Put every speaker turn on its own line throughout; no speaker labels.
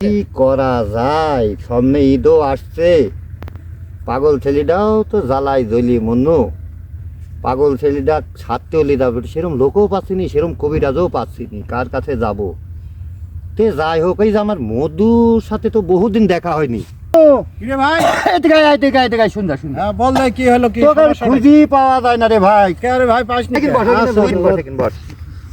কি করা যায়? সামনে ঈদও আসছে। পাগল ছেলেটাও তো জ্বালাই জ্বলি মনু পাগল ছেলেটা ছাড়তেও লিদা সেরকম লোকও পাচ্ছিনি সেরকম কবিরাজও পাচ্ছিনি। কার কাছে যাব? তে যাই হোক এই যে আমার মধুর সাথে তো বহুদিন দেখা হয়নি।
ভাই। হ্যাঁ কি হলো কি?
খুঁজি পাওয়া যায় না রে ভাই।
কে রে ভাই পাস
বস,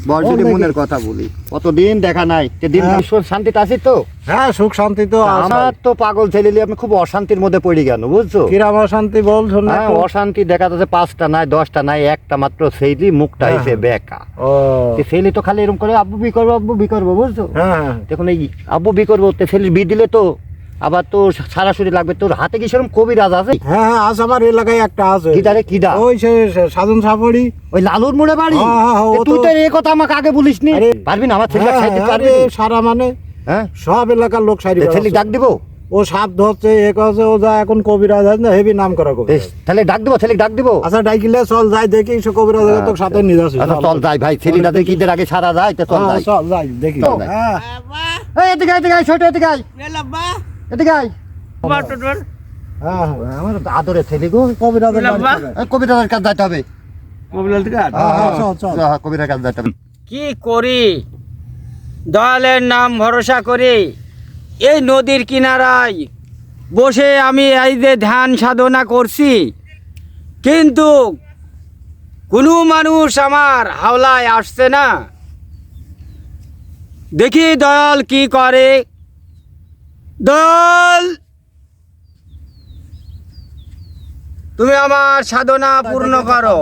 বল
যদি মনের কথা বলি। কতদিন দেখা নাই তে দিন
হ্যাঁ।
শান্তিতে আছি তো।
হ্যাঁ সুখ শান্তি তো
আমার তো পাগল ছেলে নিয়ে আমি খুব অশান্তির মধ্যে পড়ে গেল বুঝছ?
কিরাম শান্তি বল শোন না
হ্যাঁ অশান্তি দেখা যাচ্ছে পাঁচটা নাই দশটা নাই একটা মাত্র সেইলি মুখটা
হ্যাঁ,
এসে। বেকা।
ও।
সেইলি তো খালি এরকম করে আব্বু বি করব আব্বু বি করব বুঝছ?
হ্যাঁ।
দেখুন এই আব্বু বি করব তে বি দিলে তো আবার তো সরাসরি লাগবে তোর হাতে কি সেরকম কবিরাজ আছে?
হ্যাঁ হ্যাঁ আজ আমার এলাকায় একটা আছে।
রে কিডা
ওই সে সাধন সাপড়ি
ওই লালুর মোড়ে বাড়ি?
হ্যাঁ, হ্যাঁ, হ্যাঁ,
এ তুই
তো-
এই কথা আমাকে আগে বলিস নি। পারবি না আমার ছেলে
হ্যাঁ,
পারবি?
সারা মানে
হ্যাঁ?
সব এলাকার লোক সারি
ছেলে ডাক দিব?
ও সাপ ধরছে এ কাছে ও যা এখন কবিরাজ আছে না হেভি নাম করা কবি
তাহলে ডাক দিব ছেলে ডাক দিব?
আচ্ছা ডাইকিলে চল যাই দেখি সে কবিরাজ তো সাথে নিয়ে যাচ্ছি।
আচ্ছা চল যাই ভাই ছেলেটাতে ঈদের আগে সারা যায় তো চল যাই।
চল যাই দেখি। হ্যাঁ
এই এদিকে এদিকে ছোট এদিকে আয়। এদিকে
হ্যাঁ হ্যাঁ।
আমার আদরের ছেলে গো
কবিরাজের
কাছে যাইতে হবে।
হ্যাঁ, হ্যাঁ।
হ্যাঁ, যাইতে হবে।
কি করি? দয়ালের নাম ভরসা করি। এই নদীর কিনারায় বসে আমি এই যে ধ্যান সাধনা করছি। কিন্তু কোনো মানুষ আমার হাওলায় আসছে না। দেখি দয়াল কি করে। দয়াল তুমি আমার সাধনা পূর্ণ করো।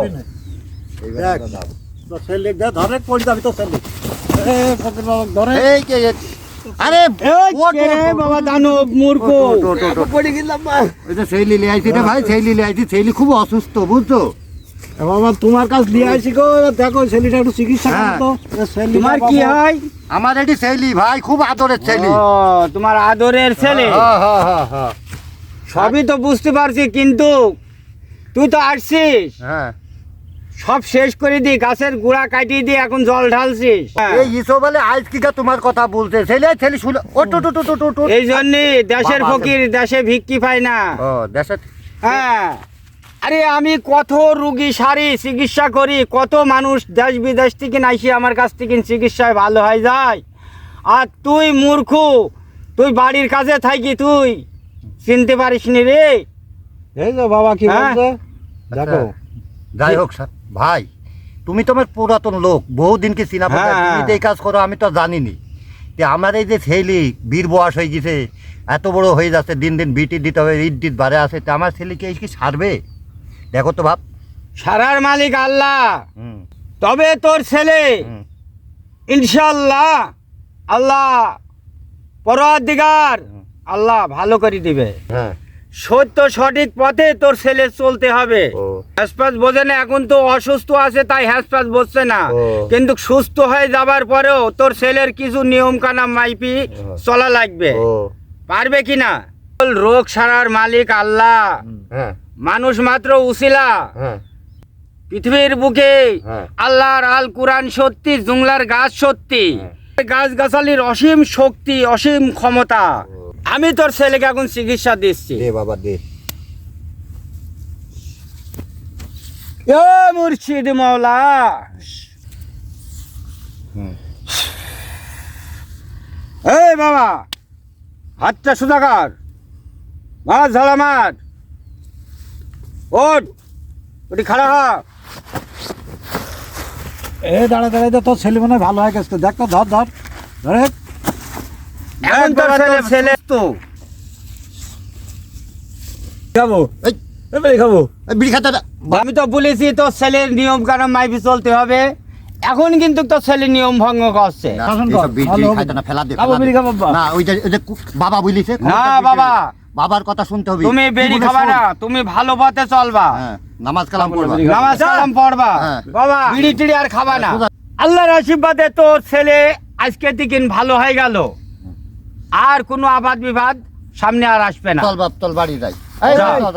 আরে
বাবা দানব মূর্খ।
সেই লিলে আইছি রে ভাই সেই লিলে আইছি। সেই খুব অসুস্থ বুঝছ?
বাবা তোমার কাছ দিয়ে আইছি গো দেখো ছেলেটা একটু চিকিৎসা করো
হ্যাঁ।
তোমার কি হয়?
আমার এটি ভাই খুব আদরের ছেলে।
তোমার আদরের ছেলে।
হ্যাঁ হ্যাঁ
সবই তো বুঝতে পারছি কিন্তু তুই তো আসছিস।
হ্যাঁ।
সব শেষ করে দি গাছের গুড়া কাটিয়ে দিয়ে এখন জল ঢালছিস।
এই ইসো বলে আজ তোমার কথা বলছে? ছেলে ছেলে শুনে ও two two two two two two.
এই জন্য দেশের ফকির দেশে ভিক্ষি পায় না।
ও দেশে
হ্যাঁ। আরে আমি কত রুগী সারি চিকিৎসা করি কত মানুষ দেশ বিদেশ থেকে নাইসি আমার কাছ থেকে চিকিৎসায় ভালো হয়ে যায়। আর তুই মূর্খ তুই বাড়ির কাছে থাকি তুই চিনতে পারিস নি রে?
এই যে বাবা কি
হ্যাঁ।
বলছে? দেখো।
যাই হোক স্যার ভাই তুমি তোমার পুরাতন লোক বহুদিনকে চিনা পড়া,
হ্যাঁ,
তুমি
হ্যাঁ।
এই কাজ করো আমি তো জানিনি। যে আমার এই যে ছেলে বীর বয়স হয়ে গেছে এত বড় হয়ে যাচ্ছে দিন দিন বিটি দিতে হবে ইট দিত বাড়ে আছে তা আমার ছেলেকে এই কি সারবে? দেখো তো ভাব
সারার মালিক আল্লাহ। তবে তোর ছেলে। ইনশাল্লাহ আল্লাহ পরাধিকার আল্লাহ ভালো করে দিবে।
হ্যাঁ।
সত্য সঠিক পথে তোর ছেলে চলতে হবে। হ্যাসপাস বোঝে না এখন তো অসুস্থ আছে তাই হ্যাসপাস বসছে না। কিন্তু সুস্থ হয়ে যাবার পরেও তোর ছেলের কিছু নিয়ম কানা মাইপি চলা লাগবে। পারবে কিনা রোগ সারার মালিক আল্লাহ।
হ্যাঁ।
মানুষ মাত্র উসিলা।
হ্যাঁ।
পৃথিবীর বুকে
হ্যাঁ।
আল্লাহর আল কোরআন সত্যি জুংলার গাছ সত্যি। গাছ গাছালির অসীম শক্তি অসীম ক্ষমতা। আমি তোর ছেলেকে এখন চিকিৎসা দিচ্ছি।
বাবা দে।
মুর্শিদ
হুম।
এই বাবা হাতটা সোজা কর। মাছ ঝাড়া মার। ওটি খাড়া হ।
এ দাঁড়া দাঁড়াই তোর ছেলে মনে ভালো হয়ে গেছে। দেখ তো ধর ধর। ধরে।
এখন তোর ছেলে ছেলে তো।
খাব?
এই।
খাব?
বিড়ি খাতে
আমি তো বলেছি তোর ছেলের নিয়ম কানুন মাইপি চলতে হবে। এখন কিন্তু তোর ছেলে নিয়ম ভঙ্গ করছে।
না,
বাবা।
বলিছে,
না, বাবা।
বাবার কথা শুনতে হবে।
তুমি বেরি খাবা না তুমি ভালো পথে চলবা।
হ্যাঁ, নামাজ কালাম পড়বা।
নামাজ কালাম পড়বা।
হ্যাঁ।
বাবা বিড়ি টিড়ি আর খাবা না। আল্লাহর আশীর্বাদে তোর ছেলে আজকে দিন ভালো হয়ে গেল। আর কোনো আবাদ বিবাদ সামনে আর আসবে না।
চল বাপ চল বাড়ি যাই। এই, চল, চল,